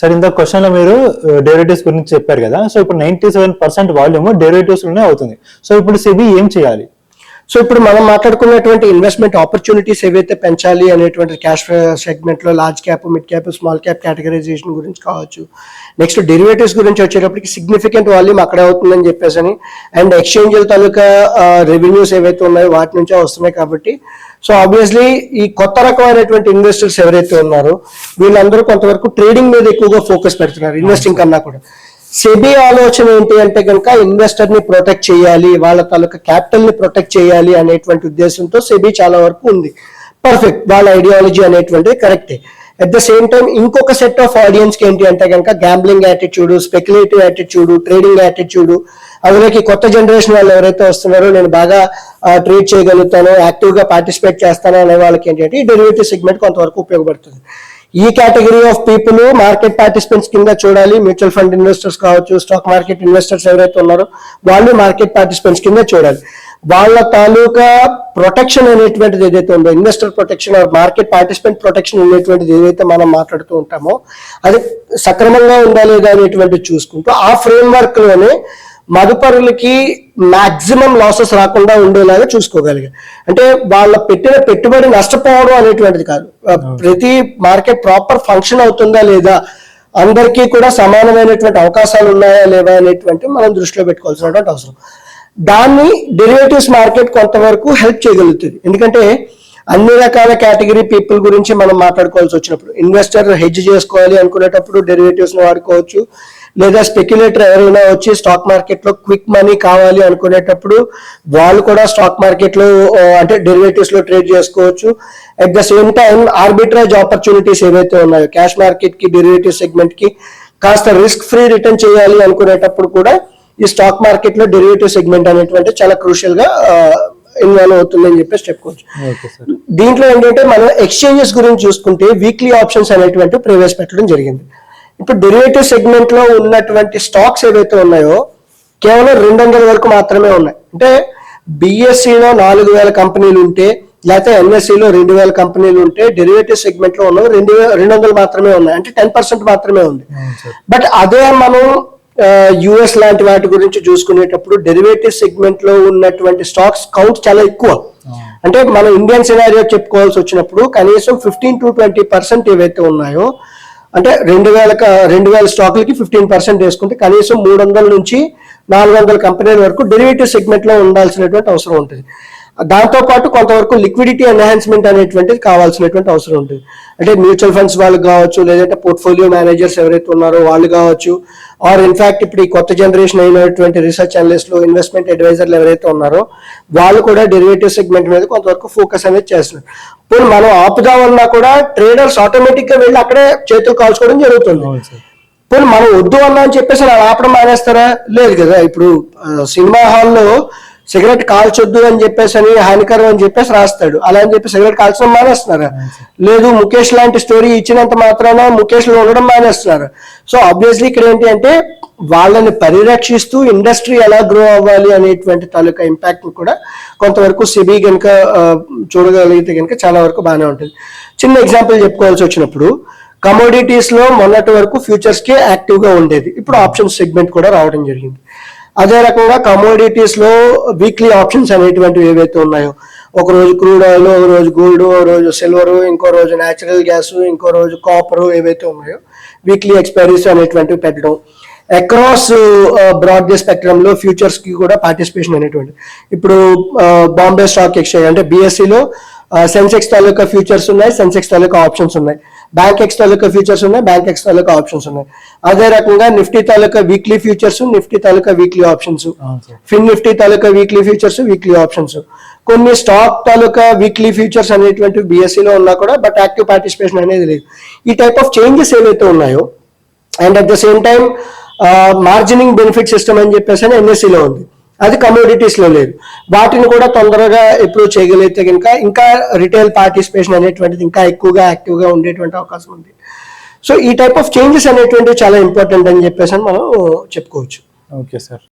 Sir ఇంత క్వశ్చన్లో మీరు uh, డెరివేటివ్స్ గురించి చెప్పారు కదా సో ఇప్పుడు నైన్టీ సెవెన్ పర్సెంట్ వాల్యూమ్ డెరివేటివ్స్లోనే అవుతుంది. సో ఇప్పుడు సెబీ ఏం చేయాలి? సో ఇప్పుడు మనం మాట్లాడుకున్నటువంటి ఇన్వెస్ట్మెంట్ ఆపర్చునిటీస్ ఏవైతే పెంచాలి అనేటువంటి క్యాష్ సెగ్మెంట్లో large cap mid cap small cap categorization గురించి కావచ్చు నెక్స్ట్ డెరివేటివ్స్ గురించి వచ్చేటప్పటికి సిగ్నిఫికెంట్ వాల్యూమ్ అక్కడే అవుతుందని చెప్పేసి అని అండ్ ఎక్స్చేంజ్ తాలూకా uh, రెవెన్యూస్ ఏవైతే ఉన్నాయో వాటి నుంచే వస్తున్నాయి కాబట్టి సో ఆబ్వియస్లీ ఈ కొత్త రకమైనటువంటి ఇన్వెస్టర్స్ ఎవరైతే ఉన్నారో వీళ్ళందరూ కొంతవరకు ట్రేడింగ్ మీద ఎక్కువగా ఫోకస్ పెడుతున్నారు ఇన్వెస్టింగ్ కన్నా కూడా. సెబీ ఆలోచన ఏంటి అంటే కనుక ఇన్వెస్టర్ని ప్రొటెక్ట్ చేయాలి వాళ్ళ తాలూకా క్యాపిటల్ని ప్రొటెక్ట్ చేయాలి అనేటువంటి ఉద్దేశంతో సెబీ చాలా వరకు ఉంది. పర్ఫెక్ట్ వాళ్ళ ఐడియాలజీ అనేటువంటిది కరెక్టే అట్ ద సేమ్ టైం ఇంకొక సెట్ ఆఫ్ ఆడియన్స్కి ఏంటి అంటే కనుక gambling attitude speculative attitude trading attitude అందులోకి కొత్త జనరేషన్ వాళ్ళు ఎవరైతే వస్తున్నారో నేను బాగా ట్రేడ్ చేయగలుగుతాను యాక్టివ్గా పార్టిసిపేట్ చేస్తాను అనే వాళ్ళకి ఏంటంటే ఈ డెరివేటివ్ సెగ్మెంట్ కొంతవరకు ఉపయోగపడుతుంది. ఈ category of people market participants కింద చూడాలి. మ్యూచువల్ ఫండ్ ఇన్వెస్టర్స్ కావచ్చు స్టాక్ మార్కెట్ ఇన్వెస్టర్స్ ఎవరైతే ఉన్నారో వాళ్ళు మార్కెట్ పార్టిసిపెంట్స్ కింద చూడాలి. వాళ్ళ తాలూకా ప్రొటెక్షన్ అనేటువంటిది ఏదైతే ఉందో investor protection market participant protection అనేటువంటిది ఏదైతే మనం మాట్లాడుతూ ఉంటామో అది సక్రమంగా ఉందా లేదా అనేటువంటిది చూసుకుంటూ ఆ ఫ్రేమ్ వర్క్లోనే మదుపరులకి మాక్సిమం లాసెస్ రాకుండా ఉండేలాగా చూసుకోగలిగారు అంటే వాళ్ళ పెట్టిన పెట్టుబడి నష్టపోవడం అనేటువంటిది కాదు. ప్రతి మార్కెట్ ప్రాపర్ ఫంక్షన్ అవుతుందా లేదా అందరికీ కూడా సమానమైనటువంటి అవకాశాలు ఉన్నాయా లేవా అనేటువంటి మనం దృష్టిలో పెట్టుకోవాల్సినటువంటి అవసరం. దాన్ని డెరివేటివ్స్ మార్కెట్ కొంతవరకు హెల్ప్ చేయగలుగుతుంది. ఎందుకంటే అన్ని రకాల కేటగిరీ పీపుల్ గురించి మనం మాట్లాడుకోవాల్సి వచ్చినప్పుడు ఇన్వెస్టర్ హెడ్జ్ చేసుకోవాలి అనుకునేటప్పుడు డెరివేటివ్స్ వాడుకోవచ్చు లేదా స్పెక్యులేటర్ ఎవరైనా వచ్చి స్టాక్ మార్కెట్లో క్విక్ మనీ కావాలి అనుకునేటప్పుడు వాళ్ళు కూడా స్టాక్ మార్కెట్లో అంటే డెరివేటివ్స్లో ట్రేడ్ చేసుకోవచ్చు. At the same time arbitrage opportunities ఏవైతే ఉన్నాయో క్యాష్ మార్కెట్కి డెరివేటివ్ సెగ్మెంట్కి కాస్త రిస్క్ ఫ్రీ రిటర్న్ చేయాలి అనుకునేటప్పుడు కూడా ఈ స్టాక్ మార్కెట్లో డెరివేటివ్ సెగ్మెంట్ అనేటువంటి చాలా క్రూషియల్గా ఇన్వాల్వ్ అవుతుందని చెప్పేసి చెప్పుకోవచ్చు. దీంట్లో ఏంటంటే మనం ఎక్స్చేంజెస్ గురించి చూసుకుంటే వీక్లీ ఆప్షన్స్ అనేటువంటి ప్రవేశపెట్టడం జరిగింది. ఇప్పుడు డెరివేటివ్ సెగ్మెంట్లో ఉన్నటువంటి స్టాక్స్ ఏవైతే ఉన్నాయో కేవలం రెండు వందల వరకు మాత్రమే ఉన్నాయి. అంటే బిఎస్సిలో నాలుగు వేల కంపెనీలు ఉంటే లేకపోతే ఎన్ఎస్సిలో రెండు వేల కంపెనీలు ఉంటే డెరివేటివ్ సెగ్మెంట్లో ఉన్నవి రెండు రెండు వందలు మాత్రమే ఉన్నాయి. అంటే టెన్ పర్సెంట్ మాత్రమే ఉంది. బట్ అదే మనం యుఎస్ లాంటి వాటి గురించి చూసుకునేటప్పుడు డెరివేటివ్ సెగ్మెంట్లో ఉన్నటువంటి స్టాక్స్ కౌంట్ చాలా ఎక్కువ. అంటే మనం ఇండియన్ సినారియో చెప్పుకోవాల్సి వచ్చినప్పుడు కనీసం ఫిఫ్టీన్ టు ట్వంటీ పర్సెంట్ ఏవైతే ఉన్నాయో అంటే రెండు వేల రెండు వేల స్టాకులకి ఫిఫ్టీన్ పర్సెంట్ వేసుకుంటే కనీసం మూడు వందల నుంచి నాలుగు వందల కంపెనీల వరకు డెరివేటివ్ సెగ్మెంట్లో ఉండాల్సినటువంటి అవసరం ఉంటుంది. దాంతో పాటు కొంతవరకు లిక్విడిటీ ఎన్హాన్స్మెంట్ అనేటువంటిది కావాల్సినటువంటి అవసరం ఉంటుంది. అంటే మ్యూచువల్ ఫండ్స్ వాళ్ళు కావచ్చు లేదంటే పోర్ట్ఫోలియో మేనేజర్స్ ఎవరైతే ఉన్నారో వాళ్ళు కావచ్చు ఆర్ ఇన్ఫాక్ట్ ఇప్పుడు ఈ కొత్త జనరేషన్ అయినటువంటి రీసెర్చ్ అనలిస్టులు ఇన్వెస్ట్మెంట్ అడ్వైజర్లు ఎవరైతే ఉన్నారో వాళ్ళు కూడా డెరివేటివ్ సెగ్మెంట్ మీద కొంతవరకు ఫోకస్ అనేది చేస్తున్నారు. ఇప్పుడు మనం ఆపుదామన్నా కూడా ట్రేడర్స్ ఆటోమేటిక్గా వెళ్ళి అక్కడే చేతులు కాల్చుకోవడం జరుగుతుంది. పోనీ మనం వద్దు అన్నా అని చెప్పేసి అలా ఆపడం మానేస్తారా? లేదు కదా. ఇప్పుడు సినిమా హాల్లో సిగరెట్ కాల్చొద్దు అని చెప్పేసి అని హానికరం అని చెప్పేసి రాస్తాడు. అలా అని చెప్పి సిగరెట్ కాల్చడం మానేస్తున్నారు. లేదు ముఖేష్ లాంటి స్టోరీ ఇచ్చినంత మాత్రాన ముఖేష్లో ఉండడం మానేస్తున్నారు. సో ఆబ్వియస్లీ ఇక్కడ ఏంటి అంటే వాళ్ళని పరిరక్షిస్తూ ఇండస్ట్రీ ఎలా గ్రో అవ్వాలి అనేటువంటి తాలూకా ఇంపాక్ట్ కూడా కొంతవరకు సిబి కనుక చూడగలిగితే కనుక చాలా వరకు బాగానే ఉంటుంది. చిన్న ఎగ్జాంపుల్ చెప్పుకోవాల్సి వచ్చినప్పుడు కమోడిటీస్లో మొన్నటి వరకు ఫ్యూచర్స్కి యాక్టివ్గా ఉండేది. ఇప్పుడు ఆప్షన్ సెగ్మెంట్ కూడా రావడం జరిగింది. అదే రకంగా కమోడిటీస్లో వీక్లీ ఆప్షన్స్ అనేటువంటివి ఏవైతే ఉన్నాయో ఒక రోజు క్రూడ్ ఆయిల్ ఒక రోజు గోల్డ్ ఒక రోజు సిల్వర్ ఇంకో రోజు న్యాచురల్ గ్యాస్ ఇంకో రోజు కాపర్ ఏవైతే ఉన్నాయో వీక్లీ ఎక్స్పైరీస్ అనేటువంటివి పెట్టడం. అక్రాస్ బ్రాడ్ డే స్పెక్ట్రమ్లో ఫ్యూచర్స్కి కూడా పార్టిసిపేషన్ అనేటువంటి ఇప్పుడు బాంబే స్టాక్ ఎక్స్చేంజ్ అంటే బీఎస్సీలో లో సెన్సెక్స్ తాలూకా ఫ్యూచర్స్ ఉన్నాయి సెన్సెక్స్ తాలూకా ఆప్షన్స్ ఉన్నాయి. బ్యాంక్ ఎక్స్ తాలూకా ఫ్యూచర్స్ ఉన్నాయి బ్యాంక్ ఎక్స్ తాలూకా ఆప్షన్స్ ఉన్నాయి. అదే రకంగా నిఫ్టీ తాలూకా వీక్లీ ఫ్యూచర్స్ నిఫ్టీ తాలూకా వీక్లీ ఆప్షన్స్ ఫిన్ నిఫ్టీ తాలూకా వీక్లీ ఫ్యూచర్స్ వీక్లీ ఆప్షన్స్ కొన్ని స్టాక్ తాలూకా వీక్లీ ఫ్యూచర్స్ అనేటువంటి BSE లో ఉన్నా కూడా బట్ యాక్టివ్ పార్టిసిపేషన్ అనేది లేదు. ఈ టైప్ ఆఫ్ చేంజెస్ ఏవైతే ఉన్నాయో and at the same time margining benefit system అని చెప్పేసి అని NSE లో ఉంది. అది కమోడిటీస్లో లేదు. వాటిని కూడా తొందరగా ఎప్పుడు చేయగలిగితే కనుక ఇంకా రిటైల్ పార్టిసిపేషన్ అనేటువంటిది ఇంకా ఎక్కువగా యాక్టివ్గా ఉండేటువంటి అవకాశం ఉంది. సో ఈ టైప్ ఆఫ్ చేంజెస్ అనేటువంటివి చాలా ఇంపార్టెంట్ అని చెప్పేసి అని మనం చెప్పుకోవచ్చు. Okay sir